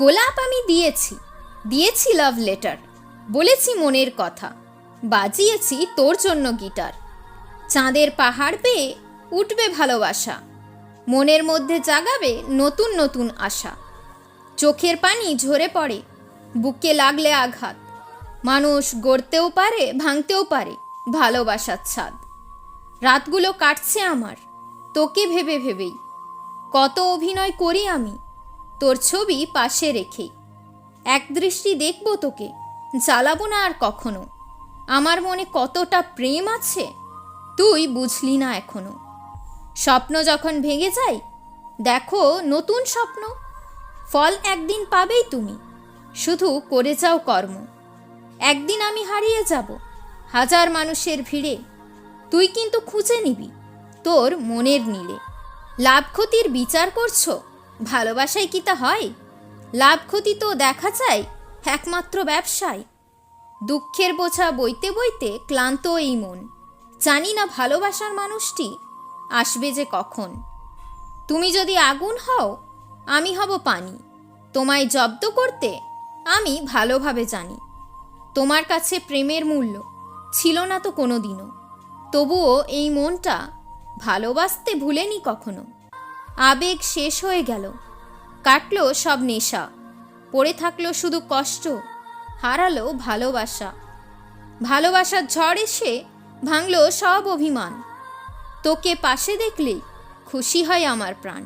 গোলাপ আমি দিয়েছি দিয়েছি লাভ লেটার বলেছি মনের কথা, বাজিয়েছি তোর জন্য গিটার চাঁদের পাহাড় পেয়ে উঠবে ভালোবাসা, মনের মধ্যে জাগাবে নতুন নতুন আশা। চোখের পানি ঝরে পড়ে, বুকে লাগলে আঘাত, মানুষ গড়তেও পারে, ভাঙতেও পারে ভালোবাসার ছাদ। রাতগুলো কাটছে আমার, তোকে ভেবে ভেবেই, কত অভিনয় করি আমি তোর ছবি পাশে রেখেই এক দৃষ্টি দেখব তোকে, জ্বালাবো না আর কখনো। আমার মনে কতটা প্রেম আছে, তুই বুঝলি না এখনও। স্বপ্ন যখন ভেঙে যায়, দেখো নতুন স্বপ্ন। ফল একদিন পাবেই তুমি, শুধু করে যাও কর্ম। একদিন আমি হারিয়ে যাব, হাজার মানুষের ভিড়ে। তুই কিন্তু খুঁজে নিবি, তোর মনের নীলে। লাভ ক্ষতির বিচার করছ ভালোবাসায় কি তা হয়? লাভ ক্ষতি তো দেখা যায়, একমাত্র ব্যবসায়। দুঃখের বোঝা বইতে বইতে ক্লান্ত এই মন। জানি না ভালোবাসার মানুষটি আসবে যে কখন। তুমি যদি আগুন হও, আমি হব পানি। তোমায় জব্দ করতে আমি ভালোভাবে জানি। তোমার কাছে প্রেমের মূল্য ছিল না তো কোনো দিনও তবুও এই মনটা ভালোবাসতে ভুলেনি কখনো। আবেগ শেষ হয়ে গেল। কাটলো সব নেশা। পড়ে থাকল শুধু কষ্ট, হারালো ভালোবাসা। ভালোবাসার ঝড় এসে ভাঙলো সব অভিমান। তোকে পাশে দেখলেই খুশি হয় আমার প্রাণ।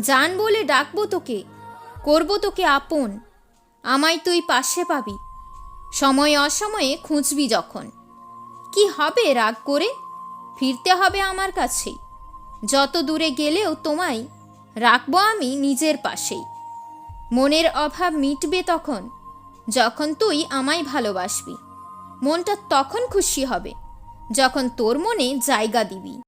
জান বলে ডাকবো তোকে, করব তোকে আপন। আমায় তুই পাশে পাবি। সময় অসময়ে খুঁজবি যখন। কি হবে রাগ করে? ফিরতে হবে আমার কাছেই যত দূরে গেলেও তোমায় রাখব আমি নিজের পাশেই। মনের অভাব মিটবে তখন, যখন তুই আমায় ভালোবাসবি। মনটা তখন খুশি হবে, যখন তোর মনে জায়গা দিবি।